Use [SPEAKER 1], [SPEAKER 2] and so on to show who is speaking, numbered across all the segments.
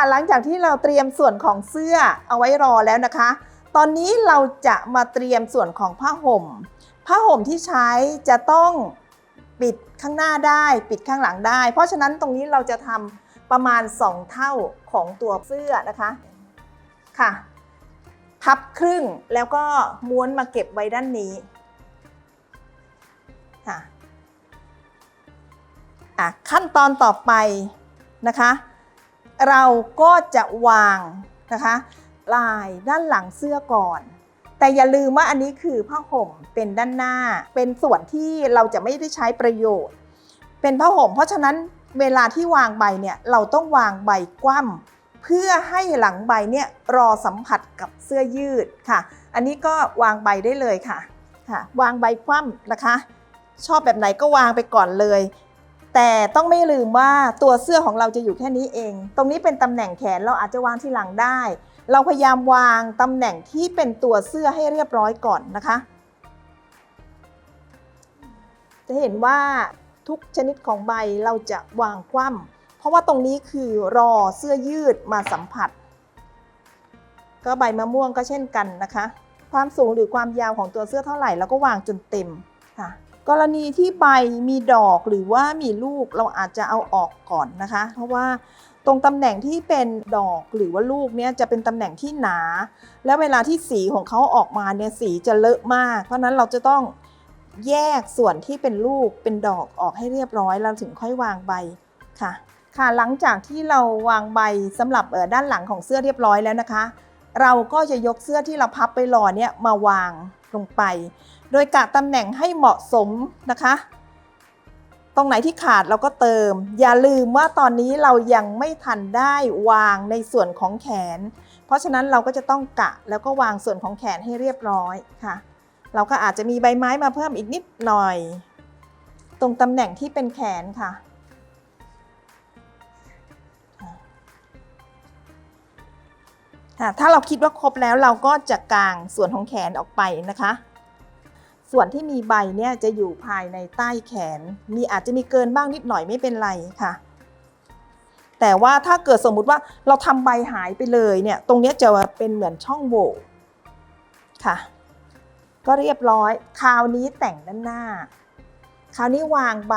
[SPEAKER 1] ค่ะหลังจากที่เราเตรียมส่วนของเสื้อเอาไว้รอแล้วนะคะ ตอนนี้เราจะมาเตรียมส่วนของผ้าห่ม ผ้าห่มที่ใช้จะต้องปิดข้างหน้าได้ ปิดข้างหลังได้ เพราะฉะนั้นตรงนี้เราจะทำประมาณ 2 เท่าของตัวเสื้อนะคะค่ะพับครึ่งแล้วก็ม้วนมาเก็บไว้ด้านนี้ค่ะอะขั้นตอนต่อไปนะคะ เราก็จะวางนะคะลายด้านหลังเสื้อก่อน แต่อย่าลืมว่าอันนี้คือผ้าห่มเป็นด้านหน้า เป็นส่วนที่เราจะไม่ได้ใช้ประโยชน์ เป็นผ้าห่ม เพราะฉะนั้นเวลาที่วางใบเนี่ยเราต้องวางใบคว่ำเพื่อให้หลังใบเนี่ยรอสัมผัสกับเสื้อยืดค่ะ อันนี้ก็วางใบได้เลยค่ะค่ะ วางใบคว่ำนะคะ ชอบแบบไหนก็วางไปก่อนเลย แต่ต้องไม่ลืมว่าตัวเสื้อของเราจะอยู่แค่นี้เอง ตรงนี้เป็นตำแหน่งแขนเราอาจจะวางที่หลังได้ เราพยายามวางตำแหน่งที่เป็นตัวเสื้อให้เรียบร้อยก่อนนะคะ จะเห็นว่าทุกชนิดของใบเราจะวางคว่ำเพราะว่าตรงนี้คือรอเสื้อยืดมาสัมผัส ก็ใบมะม่วงก็เช่นกันนะคะ ความสูงหรือความยาวของตัวเสื้อเท่าไหร่เราก็วางจนเต็มค่ะ กรณีที่ใบมีดอกหรือว่ามีลูกเราอาจจะเอาออกก่อนนะคะ เพราะว่าตรงตำแหน่งที่เป็นดอกหรือว่าลูกเนี่ยจะเป็นตำแหน่งที่หนา แล้วเวลาที่สีของเขาออกมาเนี่ยสีจะเลอะมาก เพราะนั้นเราจะต้องแยกส่วนที่เป็นลูกเป็นดอกออกให้เรียบร้อยเราถึงค่อยวางใบค่ะ ค่ะหลังจากที่เราวางใบสำหรับด้านหลังของเสื้อเรียบร้อยแล้วนะคะ เราก็จะยกเสื้อที่เราพับไปรอเนี่ยมาวาง ลงไป โดยกะตำแหน่งให้เหมาะสมนะคะ ตรงไหนที่ขาดเราก็เติม อย่าลืมว่าตอนนี้เรายังไม่ทันได้วางในส่วนของแขน เพราะฉะนั้นเราก็จะต้องกะแล้วก็วางส่วนของแขนให้เรียบร้อยค่ะ เราก็อาจจะมีใบไม้มาเพิ่มอีกนิดหน่อย ตรงตำแหน่งที่เป็นแขนค่ะ ถ้าเราคิดว่าครบแล้วเราก็จะกางส่วนของแขนออกไปนะคะ ส่วนที่มีใบเนี่ยจะอยู่ภายในใต้แขน มีอาจจะมีเกินบ้างนิดหน่อยไม่เป็นไรค่ะ แต่ว่าถ้าเกิดสมมุติว่าเราทำใบหายไปเลยเนี่ย ตรงนี้จะเป็นเหมือนช่องโหว่ค่ะ ก็เรียบร้อย คราวนี้แต่งด้านหน้า คราวนี้วางใบ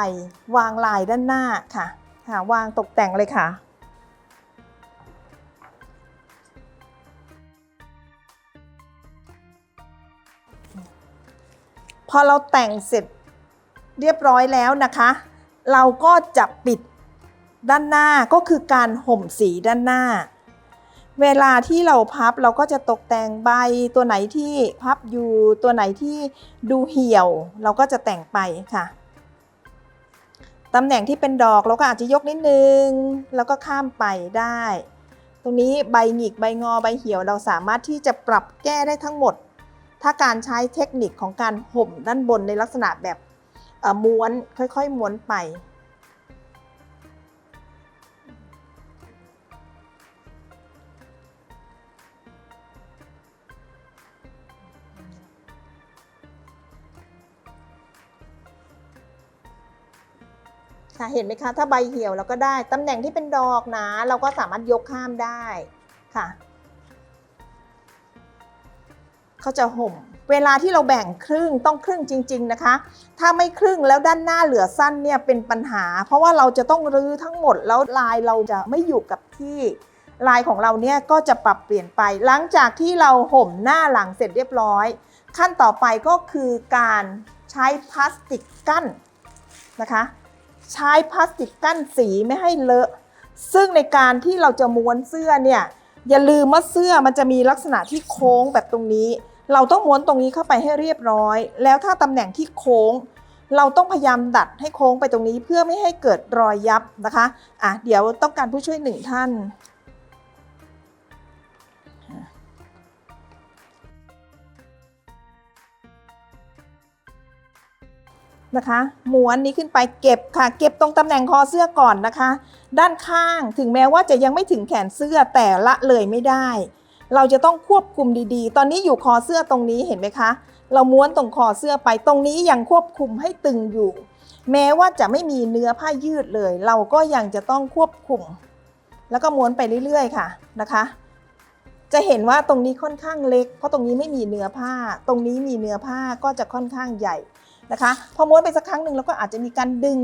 [SPEAKER 1] วางลายด้านหน้าค่ะ ค่ะ วางตกแต่งเลยค่ะ อเราแต่งเสร็จเรียบร้อยแล้วนะคะ เราก็จะปิดด้านหน้าก็คือการห่มสีด้านหน้า เวลาที่เราพับเราก็จะตกแต่งใบตัวไหนที่พับอยู่ตัวไหนที่ดูเหี่ยว เราก็จะแต่งไปค่ะตำแหน่งที่เป็นดอกเราก็อาจจะยกนิดนึง แล้วก็ข้ามไปได้ ตรงนี้ใบหงิกใบงอใบเหี่ยวเราสามารถที่จะปรับแก้ได้ทั้งหมด ถ้าการใช้เทคนิคของการห่มด้านบนในลักษณะแบบม้วนค่อยๆ ม้วนไป ค่ะเห็นไหมคะ ถ้าใบเหี่ยวเราก็ได้ ตำแหน่งที่เป็นดอกนาเราก็สามารถยกข้ามได้ค่ะ เขาจะห่ม เวลาที่เราแบ่งครึ่งต้องครึ่งจริง ๆนะคะ ถ้าไม่ครึ่งแล้วด้านหน้าเหลือสั้นเนี่ยเป็นปัญหา เพราะว่าเราจะต้องรื้อทั้งหมดแล้วลายเราจะไม่อยู่กับที่ลายของเราเนี่ยก็จะปรับเปลี่ยนไป หลังจากที่เราห่มหน้าหลังเสร็จเรียบร้อย ขั้นต่อไปก็คือการใช้พลาสติกกั้นนะคะ ใช้พลาสติกกั้นสีไม่ให้เลอะ ซึ่งในการที่เราจะม้วนเสื้อเนี่ยอย่าลืมว่าเสื้อมันจะมีลักษณะที่โค้งแบบตรงนี้ เราต้องม้วนตรงนี้เข้าไปให้เรียบร้อย แล้วถ้าตำแหน่งที่โค้ง เราต้องพยายามดัดให้โค้งไปตรงนี้เพื่อไม่ให้เกิดรอยยับนะคะอะเดี๋ยวต้องการผู้ช่วยหนึ่งท่านนะคะม้วนนี้ขึ้นไปเก็บค่ะ เก็บตรงตำแหน่งคอเสื้อก่อนนะคะ ด้านข้างถึงแม้ว่าจะยังไม่ถึงแขนเสื้อแต่ละเลยไม่ได้ เราจะต้องควบคุมดีๆ ตอนนี้อยู่คอเสื้อตรงนี้เห็นไหมคะ เราม้วนตรงคอเสื้อไปตรงนี้ยังควบคุมให้ตึงอยู่ แม้ว่าจะไม่มีเนื้อผ้ายืดเลย เราก็ยังจะต้องควบคุม แล้วก็ม้วนไปเรื่อยๆค่ะนะคะ จะเห็นว่าตรงนี้ค่อนข้างเล็ก เพราะตรงนี้ไม่มีเนื้อผ้า ตรงนี้มีเนื้อผ้าก็จะค่อนข้างใหญ่นะคะ พอม้วนไปสักครั้งหนึ่งเราก็อาจจะมีการดึง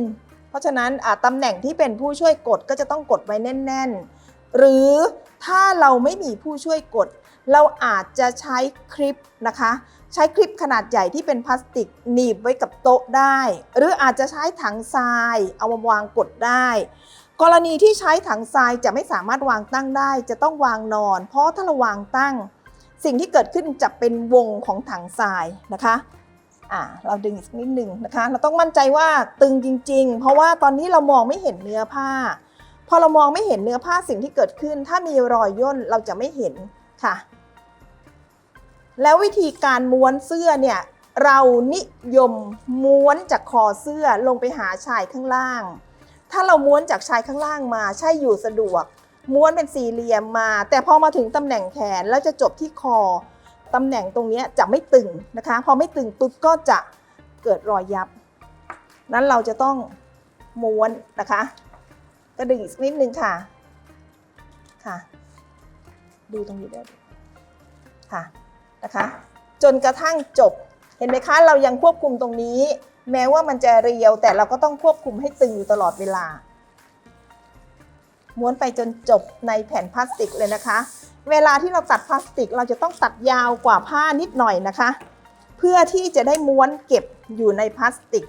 [SPEAKER 1] เพราะฉะนั้นอาตำแหน่งที่เป็นผู้ช่วยกดก็จะต้องกดไว้แน่น ๆ หรือถ้าเราไม่มีผู้ช่วยกด เราอาจจะใช้คลิปนะคะ ใช้คลิปขนาดใหญ่ที่เป็นพลาสติกหนีบไว้กับโต๊ะได้ หรืออาจจะใช้ถังทรายเอามาวางกดได้ กรณีที่ใช้ถังทรายจะไม่สามารถวางตั้งได้ จะต้องวางนอน เพราะถ้าเราวางตั้ง สิ่งที่เกิดขึ้นจะเป็นวงของถังทรายนะคะอ่าเราดึงอีกนิดหนึ่งนะคะ เราต้องมั่นใจว่าตึงจริง ๆ เพราะว่าตอนนี้เรามองไม่เห็นเนื้อผ้า พอเรามองไม่เห็นเนื้อผ้าสิ่งที่เกิดขึ้น ถ้ามีรอยย่นเราจะไม่เห็นค่ะ แล้ววิธีการม้วนเสื้อเนี่ยเรานิยมม้วนจากคอเสื้อลงไปหาชายข้างล่าง ถ้าเราม้วนจากชายข้างล่างมาใช่อยู่สะดวก ม้วนเป็นสี่เหลี่ยมมา แต่พอมาถึงตำแหน่งแขนแล้วจะจบที่คอตำแหน่งตรงนี้จะไม่ตึงนะคะ พอไม่ตึงปุ๊บก็จะเกิดรอยยับ นั้นเราจะต้องม้วนนะคะ ก็ดึงอีกนิดนึงค่ะ ค่ะ ดูตรงนี้ด้วยค่ะ นะคะ จนกระทั่งจบ เห็นไหมคะ เรายังควบคุมตรงนี้ แม้ว่ามันจะเรียว แต่เราก็ต้องควบคุมให้ตึงอยู่ตลอดเวลา ม้วนไปจนจบในแผ่นพลาสติกเลยนะคะ เวลาที่เราตัดพลาสติก เราจะต้องตัดยาวกว่าผ้านิดหน่อยนะคะ เพื่อที่จะได้ม้วนเก็บอยู่ในพลาสติก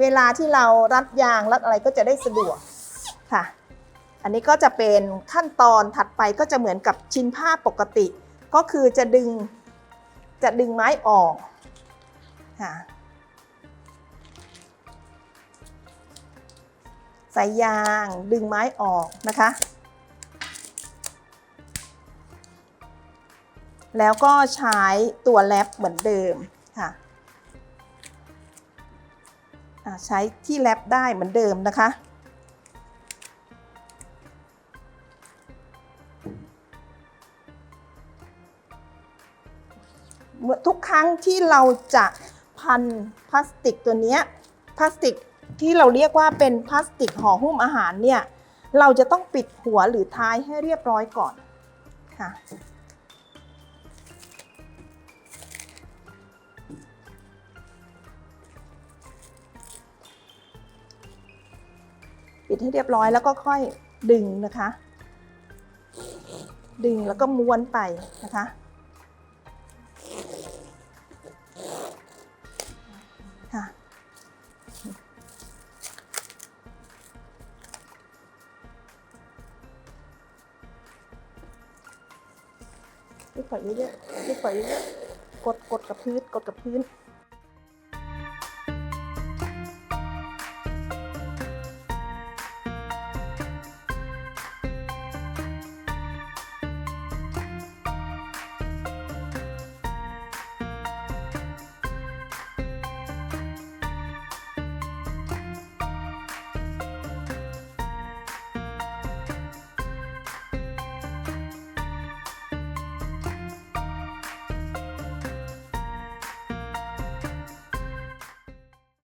[SPEAKER 1] เวลาที่เรารัดยางรัดอะไรก็จะได้สะดวกค่ะ อันนี้ก็จะเป็นขั้นตอนถัดไปก็จะเหมือนกับชิ้นผ้าปกติ ก็คือจะดึงจะดึงไม้ออกค่ะใส่ยางดึงไม้ออกนะคะ แล้วก็ใช้ตัวแรปเหมือนเดิมค่ะ ใช้ที่แรปได้เหมือนเดิมนะคะ เมื่อทุกครั้งที่เราจะพันพลาสติกตัวนี้พลาสติกที่เราเรียกว่าเป็นพลาสติกห่อหุ้มอาหารเนี่ย เราจะต้องปิดหัวหรือท้ายให้เรียบร้อยก่อนค่ะ ปิดให้เรียบร้อยแล้วก็ค่อยดึงนะคะ ดึงแล้วก็ม้วนไปนะคะ ค่ะรีบปล่อยเรื่อยๆปล่อยเรื่อยๆกดกดกับพื้นกดกับพื้น